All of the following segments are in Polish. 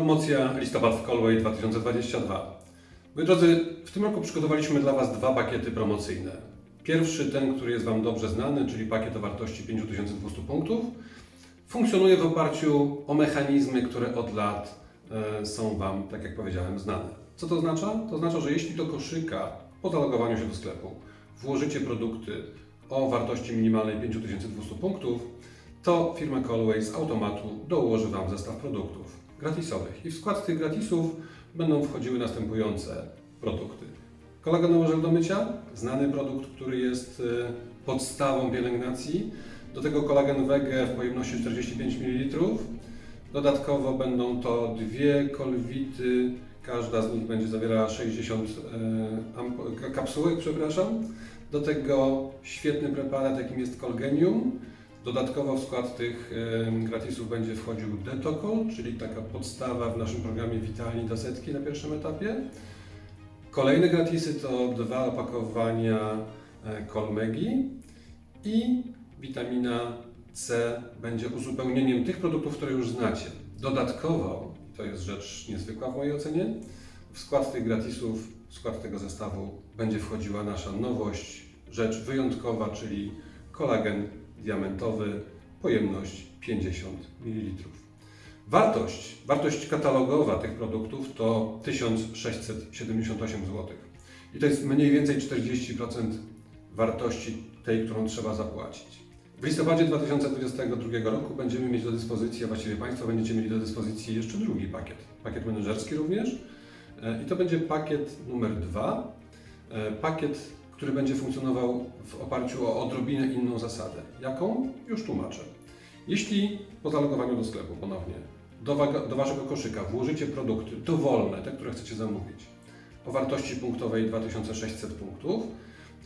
Promocja listopad w Colway 2022. Moi drodzy, w tym roku przygotowaliśmy dla Was dwa pakiety promocyjne. Pierwszy, ten, który jest Wam dobrze znany, czyli pakiet o wartości 5200 punktów, funkcjonuje w oparciu o mechanizmy, które od lat e, są Wam, tak jak powiedziałem, znane. Co to oznacza? To oznacza, że jeśli do koszyka po zalogowaniu się do sklepu włożycie produkty o wartości minimalnej 5200 punktów, to firma Colway z automatu dołoży Wam zestaw produktów gratisowych. I w skład tych gratisów będą wchodziły następujące produkty. Kolagenowy żel do mycia, znany produkt, który jest y, podstawą pielęgnacji. Do tego kolagen wege w pojemności 45 ml. Dodatkowo będą to dwie kolwity, każda z nich będzie zawierała 60 e, kapsułek, przepraszam. Do tego świetny preparat, jakim jest Colgenium. Dodatkowo w skład tych e, gratisów będzie wchodził Detokol, czyli taka podstawa w naszym programie Vitalni do setki na pierwszym etapie. Kolejne gratisy to dwa opakowania e, Colmegi i witamina C będzie uzupełnieniem tych produktów, które już znacie. Dodatkowo, to jest rzecz niezwykła w mojej ocenie, w skład tych gratisów, w skład tego zestawu będzie wchodziła nasza nowość, rzecz wyjątkowa, czyli kolagen diamentowy, pojemność 50 ml. Wartość, wartość katalogowa tych produktów to 1678 zł. I to jest mniej więcej 40% wartości tej, którą trzeba zapłacić. W listopadzie 2022 roku będziemy mieć do dyspozycji, a właściwie Państwo będziecie mieli do dyspozycji jeszcze drugi pakiet. Pakiet menedżerski również. E, I to będzie pakiet numer dwa. E, Pakiet, który będzie funkcjonował w oparciu o odrobinę inną zasadę. Jaką? Już tłumaczę. Jeśli po zalogowaniu do sklepu ponownie do, do Waszego koszyka włożycie produkty dowolne, te, które chcecie zamówić, o wartości punktowej 2600 punktów,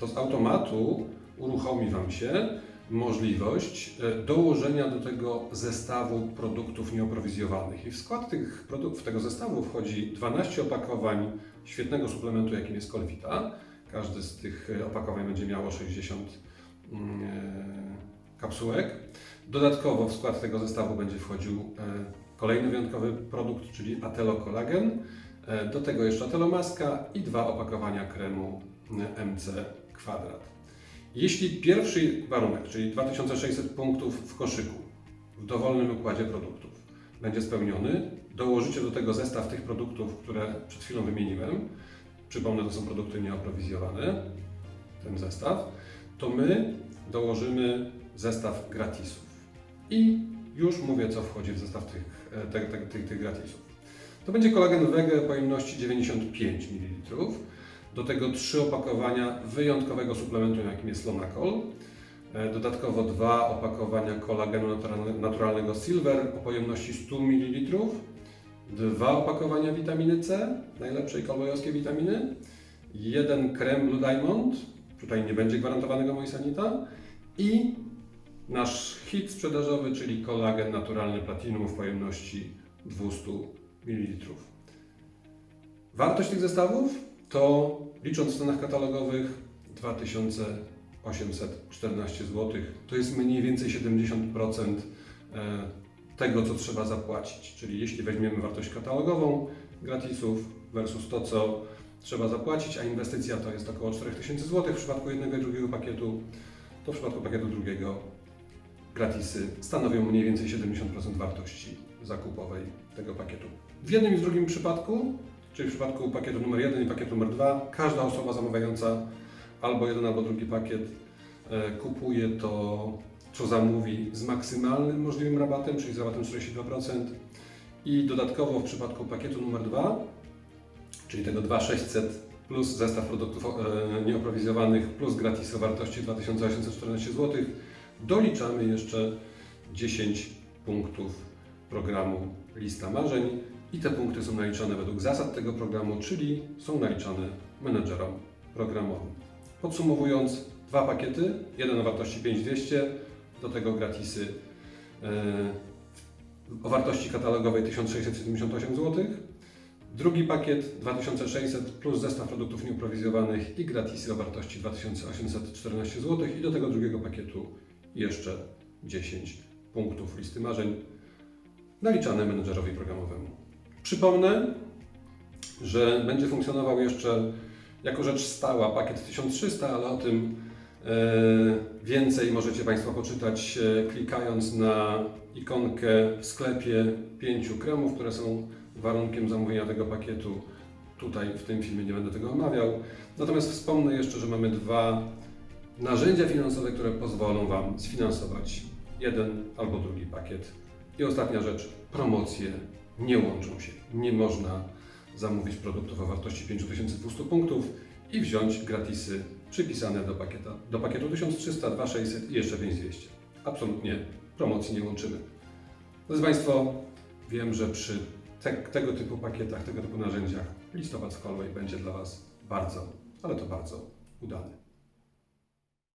to z automatu uruchomi Wam się możliwość e, dołożenia do tego zestawu produktów nieoprowizjowanych. I w skład tych produktów, tego zestawu wchodzi 12 opakowań świetnego suplementu, jakim jest Colvita. Każdy z tych e, opakowań będzie miało 60 mm, e, kapsułek. Dodatkowo w skład tego zestawu będzie wchodził e, kolejny wyjątkowy produkt, czyli Atelo Collagen. Do tego jeszcze Atelomaska i dwa opakowania kremu MC Kwadrat. Jeśli pierwszy warunek, czyli 2600 punktów w koszyku, w dowolnym układzie produktów, będzie spełniony, dołożycie do tego zestaw tych produktów, które przed chwilą wymieniłem. Przypomnę, to są produkty nieoprowizjowane, ten zestaw. To my dołożymy zestaw gratisów. I już mówię, co wchodzi w zestaw tych, e, te, te, tych, tych gratisów. To będzie kolagen wege pojemności 95 ml. Do tego trzy opakowania wyjątkowego suplementu, jakim jest Lonacol. E, Dodatkowo dwa opakowania kolagenu naturalne- naturalnego Silver o pojemności 100 ml. Dwa opakowania witaminy C, najlepszej kolwejowskiej witaminy. Jeden krem Blue Diamond, tutaj nie będzie gwarantowanego Moisanita. I nasz hit sprzedażowy, czyli kolagen naturalny Platinum w pojemności 200 ml. Wartość tych zestawów to, licząc w cenach katalogowych, 2814 zł. To jest mniej więcej 70% e, tego, co trzeba zapłacić. Czyli jeśli weźmiemy wartość katalogową gratisów versus to, co trzeba zapłacić, a inwestycja to jest około 4000 zł w przypadku jednego i drugiego pakietu, to w przypadku pakietu drugiego gratisy stanowią mniej więcej 70% wartości zakupowej tego pakietu. W jednym i w drugim przypadku, czyli w przypadku pakietu numer 1 i pakietu numer 2, każda osoba zamawiająca albo jeden, albo drugi pakiet e, kupuje to, co zamówi z maksymalnym możliwym rabatem, czyli z rabatem 42%. I dodatkowo w przypadku pakietu numer 2, czyli tego 2600 plus zestaw produktów e, nieoprowizjowanych plus gratis o wartości 2814 zł, doliczamy jeszcze 10 punktów programu Lista Marzeń i te punkty są naliczane według zasad tego programu, czyli są naliczane menedżerom programowym. Podsumowując, dwa pakiety, jeden o wartości 5200, do tego gratisy e, o wartości katalogowej 1678 zł. Drugi pakiet 2600 plus zestaw produktów nieoprowizjowanych i gratisy o wartości 2814 zł i do tego drugiego pakietu jeszcze 10 punktów listy marzeń naliczane menedżerowi programowemu. Przypomnę, że będzie funkcjonował jeszcze jako rzecz stała pakiet 1300, ale o tym więcej możecie Państwo poczytać e, klikając na ikonkę w sklepie pięciu kremów, które są warunkiem zamówienia tego pakietu. Tutaj w tym filmie nie będę tego omawiał. Natomiast wspomnę jeszcze, że mamy dwa narzędzia finansowe, które pozwolą Wam sfinansować jeden albo drugi pakiet. I ostatnia rzecz, promocje nie łączą się. Nie można zamówić produktów o wartości 5200 punktów i wziąć gratisy przypisane do, pakieta, do pakietu 1300, 2600 i jeszcze 5200. Absolutnie promocji nie łączymy. Drodzy Państwo, wiem, że przy te, tego typu pakietach, tego typu narzędziach listopad Colway będzie dla Was bardzo, ale to bardzo udany.